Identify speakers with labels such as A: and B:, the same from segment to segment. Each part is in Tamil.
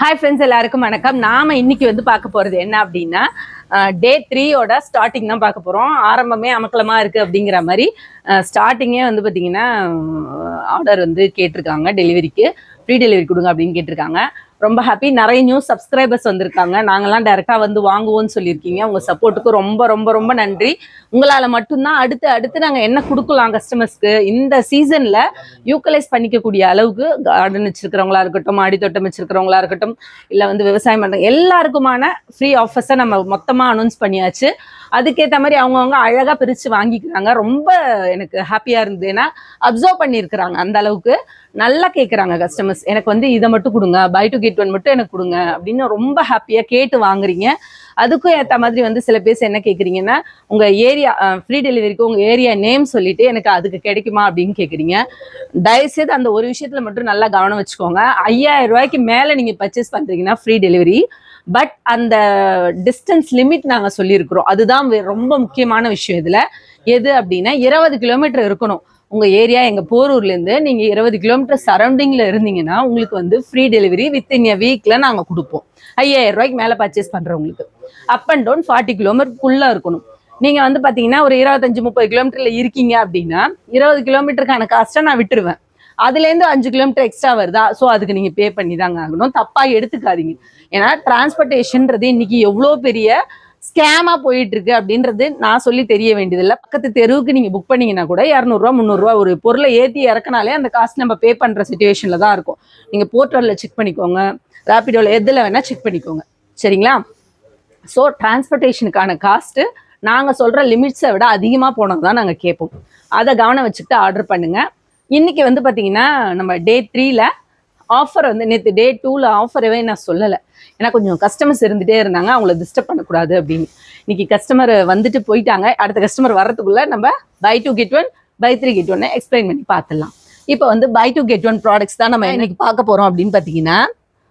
A: ஹாய் ஃப்ரெண்ட்ஸ் எல்லாருக்கும் வணக்கம். நாம இன்னைக்கு வந்து பார்க்க போறது என்ன அப்படின்னா டே த்ரீயோட ஸ்டார்டிங் தான் பார்க்க போறோம். ஆரம்பமே அமக்கலமா இருக்கு அப்படிங்கிற மாதிரி ஸ்டார்டிங்கே வந்து பார்த்தீங்கன்னா ஆர்டர் வந்து கேட்டிருக்காங்க டெலிவரிக்கு ஃப்ரீ டெலிவரி கொடுங்க அப்படின்னு கேட்டிருக்காங்க. ரொம்ப ஹாப்பி நிறைய நியூ சப்ஸ்கிரைபர்ஸ் வந்திருக்காங்க. நாங்கள்லாம் டைரெக்டாக வந்து வாங்குவோம்னு சொல்லியிருக்கீங்க. உங்கள் சப்போர்ட்டுக்கு ரொம்ப ரொம்ப ரொம்ப நன்றி. உங்களால் மட்டும்தான் அடுத்து அடுத்து நாங்கள் என்ன கொடுக்கலாம் கஸ்டமர்ஸ்க்கு இந்த சீசனில் யூக்கலைஸ் பண்ணிக்கக்கூடிய அளவுக்கு கார்டன் வச்சிருக்கிறவங்களா இருக்கட்டும் மாடி தோட்டம் வச்சிருக்கிறவங்களா இருக்கட்டும் இல்லை வந்து விவசாயம் பண்ணுற எல்லாருக்குமான ஃப்ரீ ஆஃபர்ஸை நம்ம மொத்தமாக அனௌன்ஸ் பண்ணியாச்சு. அதுக்கேற்ற மாதிரி அவங்கவுங்க அழகாக பிரித்து வாங்கிக்கிறாங்க. ரொம்ப எனக்கு ஹாப்பியாக இருந்தது. ஏன்னா அப்சர்வ் பண்ணியிருக்கிறாங்க அந்த அளவுக்கு. நல்லா கேட்குறாங்க கஸ்டமர்ஸ் எனக்கு வந்து இதை மட்டும் கொடுங்க. பை டு கெட் ஒன் மட்டும் எனக்கு கொடுங்க அப்படின்னு ரொம்ப ஹாப்பியாக கேட்டு வாங்குறீங்க. அதுக்கும் ஏற்ற மாதிரி வந்து சில பேர் என்ன கேட்குறீங்கன்னா உங்கள் ஏரியா ஃப்ரீ டெலிவரிக்கு உங்கள் ஏரியா நேம் சொல்லிட்டு எனக்கு அதுக்கு கிடைக்குமா அப்படின்னு கேட்குறீங்க தயவுசெய்து அந்த ஒரு விஷயத்தில் மட்டும் நல்லா கவனம் வச்சுக்கோங்க. ஐயாயிரம் ரூபாய்க்கு மேலே நீங்கள் பர்ச்சேஸ் பண்ணுறீங்கன்னா ஃப்ரீ டெலிவரி பட் அந்த டிஸ்டன்ஸ் லிமிட் நாங்கள் சொல்லியிருக்கிறோம். அதுதான் அதுதான் ரொம்ப முக்கியமான விஷயம் இதில். எது அப்படின்னா இருபது கிலோமீட்டர் இருக்கணும். உங்கள் ஏரியா எங்கள் போரூர்லேருந்து நீங்கள் இருபது கிலோமீட்டர் சரௌண்டிங்கில் இருந்தீங்கன்னா உங்களுக்கு வந்து ஃப்ரீ டெலிவரி வித்தின் எ வீக்கில் நாங்கள் கொடுப்போம். ஐயாயிரம் ரூபாய்க்கு மேலே பர்ச்சேஸ் பண்ணுறவங்களுக்கு அப் அண்ட் டவுன் ஃபார்ட்டி கிலோமீட்டருக்குள்ளே இருக்கணும். நீங்கள் வந்து பார்த்தீங்கன்னா ஒரு இருபத்தஞ்சி முப்பது கிலோமீட்டரில் இருக்கீங்க அப்படின்னா இருபது கிலோமீட்டருக்கான காஸ்ட்டை நான் விட்டுருவேன். அதுலேருந்து அஞ்சு கிலோமீட்டர் எக்ஸ்ட்ரா வருதா? ஸோ அதுக்கு நீங்கள் பே பண்ணி தாங்க ஆகணும். தப்பாக எடுத்துக்காதீங்க. ஏன்னா டிரான்ஸ்போர்ட்டேஷன்றது இன்னைக்கு எவ்வளோ பெரிய ஸ்கேமா போயிட்டு இருக்கு அப்படின்றது நான் சொல்லி தெரிய வேண்டியதில்லை. பக்கத்து தெருவுக்கு நீங்க புக் பண்ணீங்கன்னா கூட இரநூறுவா முந்நூறுரூவா ஒரு பொருளை ஏற்றி இறக்குனாலே அந்த காசு நம்ம பே பண்ற சுச்சுவேஷன்ல தான் இருக்கும். நீங்க போர்ட்டலில் செக் பண்ணிக்கோங்க. ரேபிடோல எதில் வேணா செக் பண்ணிக்கோங்க. சரிங்களா? ஸோ டிரான்ஸ்போர்ட்டேஷனுக்கான காஸ்ட்டு நாங்கள் சொல்கிற லிமிட்ஸை விட அதிகமாக போனது தான் நாங்கள் கேட்போம். அதை கவனம் வச்சுக்கிட்டு ஆர்டர் பண்ணுங்க. இன்னைக்கு வந்து பார்த்தீங்கன்னா நம்ம டே த்ரீல ஆஃபர் வந்து நேற்று டே டூவில் ஆஃபரவே நான் சொல்லலை. ஏன்னா கொஞ்சம் கஸ்டமர்ஸ் இருந்துகிட்டே இருந்தாங்க அவங்கள டிஸ்டர்ப் பண்ணக்கூடாது அப்படின்னு. இன்னைக்கு கஸ்டமர் வந்துட்டு போயிட்டாங்க அடுத்த கஸ்டமர் வர்றதுக்குள்ள நம்ம buy two get one buy three get ஒன்னு எக்ஸ்பிளைன் பண்ணி பார்த்துடலாம். இப்போ வந்து buy two get one products தான் நம்ம இன்னைக்கு பார்க்க போகிறோம் அப்படின்னு பார்த்தீங்கன்னா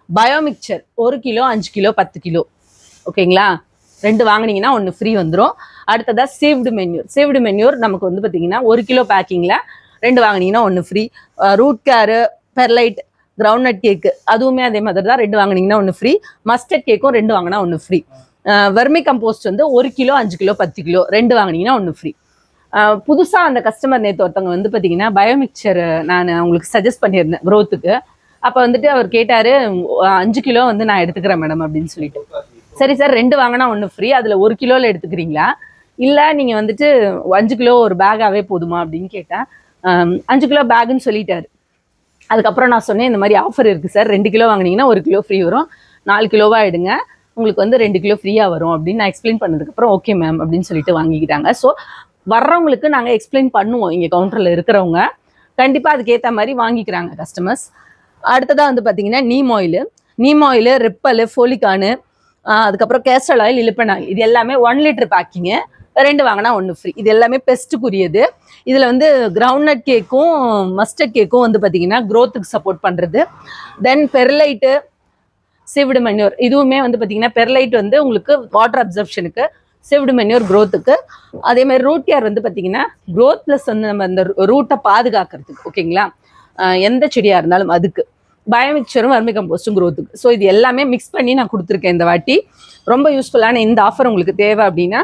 A: பயோமிக்சர் ஒரு கிலோ அஞ்சு கிலோ பத்து கிலோ. ஓகேங்களா? ரெண்டு வாங்கினீங்கன்னா ஒன்று ஃப்ரீ வந்துடும் அடுத்ததாக சேவ்டு மென்யூர் சேவ்டு மென்யூர் நமக்கு வந்து பார்த்தீங்கன்னா ஒரு கிலோ பேக்கிங்கில் ரெண்டு வாங்கினீங்கன்னா ஒன்று free root care perlite groundnut cake அதுவுமே அதே மாதிரி தான். ரெண்டு வாங்குனீங்கன்னா ஒன்று ஃப்ரீ மஸ்டர்ட் கேக்கும் ரெண்டு வாங்கினா ஒன்று ஃப்ரீ வெர்மி கம்போஸ்ட் வந்து ஒரு கிலோ அஞ்சு கிலோ பத்து கிலோ ரெண்டு வாங்கினீங்கன்னா ஒன்று ஃப்ரீ புதுசாக அந்த கஸ்டமர் நேற்று ஒருத்தவங்க வந்து பார்த்தீங்கன்னா பயோமிக்சர் நான் அவங்களுக்கு சஜஸ்ட் பண்ணியிருந்தேன் க்ரோத்துக்கு அப்போ வந்துட்டு அவர் கேட்டார் அஞ்சு கிலோ வந்து நான் எடுத்துக்கிறேன் மேடம் அப்படின்னு சொல்லிட்டு. சரி சார் ரெண்டு வாங்கினா ஒன்று ஃப்ரீ அதில் ஒரு கிலோவில் எடுத்துக்கிறீங்களா? இல்லை நீங்கள் வந்துட்டு அஞ்சு கிலோ ஒரு பேக்காகவே போதுமா? அப்படின்னு கேட்டேன் அஞ்சு கிலோ பேக்குன்னு சொல்லிட்டாரு. அதுக்கப்புறம் நான் சொன்னேன் இந்த மாதிரி ஆஃபர் இருக்குது சார் ரெண்டு கிலோ வாங்குனீங்கன்னா ஒரு கிலோ ஃப்ரீ வரும். நாலு கிலோவாக எடுங்க. உங்களுக்கு வந்து ரெண்டு கிலோ ஃப்ரீயாக வரும் அப்படின்னு நான் எக்ஸ்பிளைன் பண்ணதுக்கப்புறம் ஓகே மேம் அப்படின்னு சொல்லிட்டு வாங்கிக்கிட்டாங்க. ஸோ வர்றவங்களுக்கு நாங்கள் எக்ஸ்பிளைன் பண்ணுவோம். இங்கே கவுண்டரில் இருக்கிறவங்க. கண்டிப்பாக அதுக்கேற்ற மாதிரி வாங்கிக்கிறாங்க கஸ்டமர்ஸ் அடுத்ததாக வந்து பார்த்தீங்கன்னா neem oil neem oil repel ஃபோலிகானு அதுக்கப்புறம் கேஸ்டல் ஆயில் இழுப்பன் ஆயில் இது எல்லாமே ஒன் லிட்டர் பேக்கிங்கு ரெண்டு வாங்கினா ஒன்று ஃப்ரீ இது எல்லாமே பெஸ்ட்டுக்குரியது இதில் வந்து கிரவுண்ட்நட் கேக்கும் மஸ்டர்ட் கேக்கும் வந்து பார்த்திங்கன்னா க்ரோத்துக்கு சப்போர்ட் பண்ணுறது தென் பெர்லைட்டு சிவ்டு மன்யூர் இதுவுமே வந்து பார்த்திங்கன்னா பெர்லைட் வந்து உங்களுக்கு வாட்டர் அப்சர்ப்ஷனுக்கு சிவ்டு மன்யூர் க்ரோத்துக்கு அதே மாதிரி ரூட் கேர் வந்து பார்த்தீங்கன்னா க்ரோத் ப்ளஸ் வந்து நம்ம அந்த ரூட்டை பாதுகாக்கிறதுக்கு ஓகேங்களா எந்த செடியாக இருந்தாலும் அதுக்கு. பயோமிக்சரும் வர்மி கம்போஸ்டும் க்ரோத்துக்கு ஸோ இது எல்லாமே மிக்ஸ் பண்ணி நான் கொடுத்துருக்கேன் இந்த வாட்டி. ரொம்ப யூஸ்ஃபுல்லான இந்த ஆஃபர் உங்களுக்கு தேவை அப்படின்னா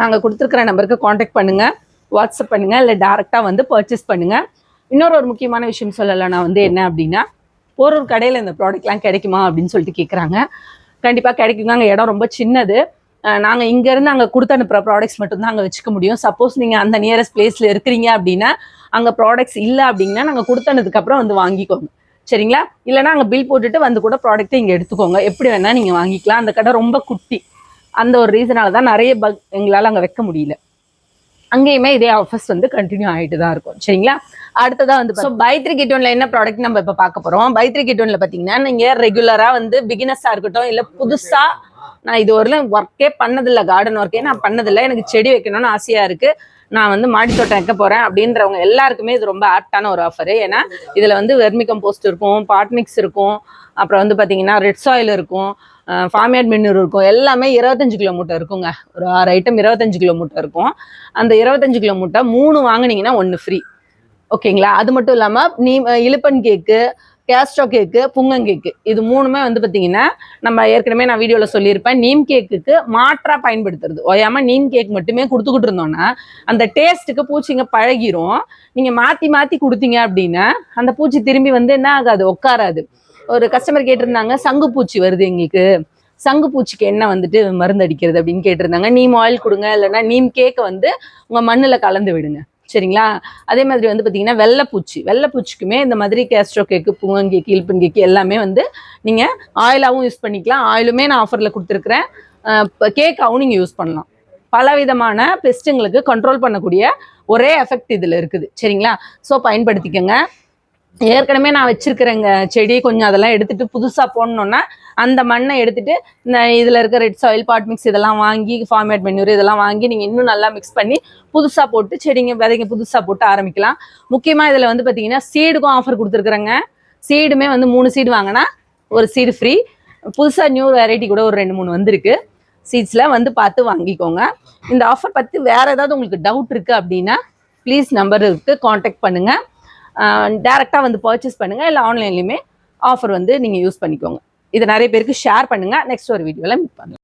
A: நாங்கள் கொடுத்துருக்குற நம்பருக்கு காண்டாக்ட் பண்ணுங்கள் வாட்ஸ்அப் பண்ணுங்கள் இல்லை டேரெக்டாக வந்து பர்ச்சேஸ் பண்ணுங்கள் இன்னொரு ஒரு முக்கியமான விஷயம் சொல்லலாம் நான் வந்து என்ன அப்படின்னா ஒரு ஒரு கடையில் இந்த ப்ராடக்ட்லாம் கிடைக்குமா அப்படின்னு சொல்லிட்டு கேட்குறாங்க கண்டிப்பாக கிடைக்குங்க. அங்கே இடம் ரொம்ப சின்னது. நாங்கள் இங்கேருந்து அங்கே கொடுத்து அனுப்புகிற ப்ராடக்ட்ஸ் மட்டும்தான் அங்கே வச்சுக்க முடியும். சப்போஸ் நீங்கள் அந்த நியரஸ்ட் பிளேஸில் இருக்கிறீங்க அப்படின்னா அங்கே ப்ராடக்ட்ஸ் இல்லை அப்படின்னா நாங்கள் கொடுத்தனதுக்கப்புறம் வந்து வாங்கிக்கோங்க. சரிங்களா? இல்லைன்னா அங்கே பில் போட்டுட்டு வந்து கூட ப்ராடக்ட்டை இங்கே எடுத்துக்கோங்க. எப்படி வேணால் நீங்கள் வாங்கிக்கலாம். அந்த கடை ரொம்ப குட்டி. அந்த ஒரு ரீசனால தான் நிறைய பக் எங்களால் அங்கே வைக்க முடியல. அங்கேயுமே இதே ஆஃபர்ஸ் வந்து கண்டினியூ ஆகிட்டு தான் இருக்கும். சரிங்களா? அடுத்ததா வந்து ஸோ பை த்ரீ கிட் ஒன்ல என்ன ப்ராடக்ட் நம்ம இப்போ பார்க்க போகிறோம் பை த்ரீ கிட் ஒன்ல பார்த்தீங்கன்னா நீங்கள் ரெகுலராக வந்து பிகினஸாக இருக்கட்டும் இல்லை புதுசாக நான் இது வரலும் ஒர்க்கே பண்ணதில்லை கார்டன் ஒர்க்கே நான் பண்ணதில்லை. எனக்கு செடி வைக்கணும்னு ஆசையாக இருக்குது நான் வந்து மாடித்தோட்டம் வைக்க போகிறேன் அப்படின்றவங்க எல்லாருக்குமே இது ரொம்ப ஆப்டான ஒரு ஆஃபர் ஏன்னா இதில் வந்து வெர்மி கம்போஸ்ட் இருக்கும் பாட் மிக்ஸ் இருக்கும். அப்புறம் வந்து பார்த்தீங்கன்னா ரெட் சாயில் இருக்கும் ஃபார்மேட் மின்னூர் இருக்கும். எல்லாமே இருபத்தஞ்சு கிலோ மூட்டை இருக்குங்க. ஒரு ஆறு ஐட்டம் இருபத்தஞ்சு கிலோ மூட்டை இருக்கும். அந்த இருபத்தஞ்சு கிலோ மூட்டை மூணு வாங்குனீங்கன்னா ஒன்று ஃப்ரீ ஓகேங்களா அது மட்டும் இல்லாமல் நீ இழுப்பன் கேக்கு கேஸ்ட்ரோ கேக்கு புங்கங்கேக்கு இது மூணுமே வந்து பார்த்தீங்கன்னா நம்ம ஏற்கனவே நான் வீடியோவில் சொல்லியிருப்பேன். நீம் கேக்குக்கு மாற்றா பயன்படுத்துறது. ஓயாம நீம் கேக் மட்டுமே கொடுத்துக்கிட்டு இருந்தோன்னா அந்த டேஸ்ட்டுக்கு பூச்சிங்க பழகிரும். நீங்கள் மாற்றி மாற்றி கொடுத்தீங்க அப்படின்னா அந்த பூச்சி திரும்பி வந்து என்ன ஆகாது? உட்காராது. ஒரு கஸ்டமர் கேட்டிருந்தாங்க சங்கு பூச்சி வருது எங்களுக்கு. சங்கு பூச்சிக்கு என்ன வந்துட்டு மருந்து அடிக்கிறது? அப்படின்னு கேட்டிருந்தாங்க. நீம் ஆயில் கொடுங்க. இல்லைன்னா நீம் கேக்கை வந்து உங்கள் மண்ணில் கலந்து விடுங்க. சரிங்களா? அதே மாதிரி வந்து பார்த்தீங்கன்னா வெள்ளைப்பூச்சி. வெள்ளைப்பூச்சிக்குமே இந்த மாதிரி கேஸ்ட்ரோ கேக்கு புங்கங்கேக்கு இல்பன் கேக்கு எல்லாமே வந்து நீங்கள் ஆயிலாகவும் யூஸ் பண்ணிக்கலாம். ஆயிலுமே நான் ஆஃபரில் கொடுத்துருக்குறேன். கேக்காகவும் நீங்கள் யூஸ் பண்ணலாம். பல விதமான பெஸ்ட்டுங்களுக்கு கண்ட்ரோல் பண்ணக்கூடிய ஒரே எஃபெக்ட் இதில் இருக்குது. சரிங்களா? ஸோ பயன்படுத்திக்கோங்க. ஏற்கனவே நான் வச்சிருக்கிறேங்க செடி கொஞ்சம் அதெல்லாம் எடுத்துட்டு புதுசாக போடணுன்னா அந்த மண்ணை எடுத்துட்டு இந்த இதில் இருக்க ரெட் சாயில் பாட் மிக்ஸ் இதெல்லாம் வாங்கி ஃபார்மேட் மென்யூர் இதெல்லாம் வாங்கி நீங்கள் இன்னும் நல்லா மிக்ஸ் பண்ணி புதுசாக போட்டு செடிங்க விதைங்க புதுசாக போட்டு ஆரம்பிக்கலாம். முக்கியமாக இதில் வந்து பார்த்தீங்கன்னா சீடுக்கும் ஆஃபர் கொடுத்துருக்குறேங்க. சீடுமே வந்து மூணு சீடு வாங்கினா ஒரு சீடு ஃப்ரீ புதுசாக நியூ வெரைட்டி கூட ஒரு ரெண்டு மூணு வந்திருக்கு. சீட்ஸில் வந்து பார்த்து வாங்கிக்கோங்க. இந்த ஆஃபர் பற்றி வேறு ஏதாவது உங்களுக்கு டவுட் இருக்குது அப்படின்னா ப்ளீஸ் நம்பருக்கு காண்டாக்ட் பண்ணுங்கள் டேரெக்டாக வந்து பர்ச்சேஸ் பண்ணுங்கள் இல்லை ஆன்லைன்லையுமே ஆஃபர் வந்து நீங்கள் யூஸ் பண்ணிக்கோங்க. இதை நிறைய பேருக்கு ஷேர் பண்ணுங்கள் நெக்ஸ்ட் ஒரு வீடியோவில் மீட் பண்ணுங்கள்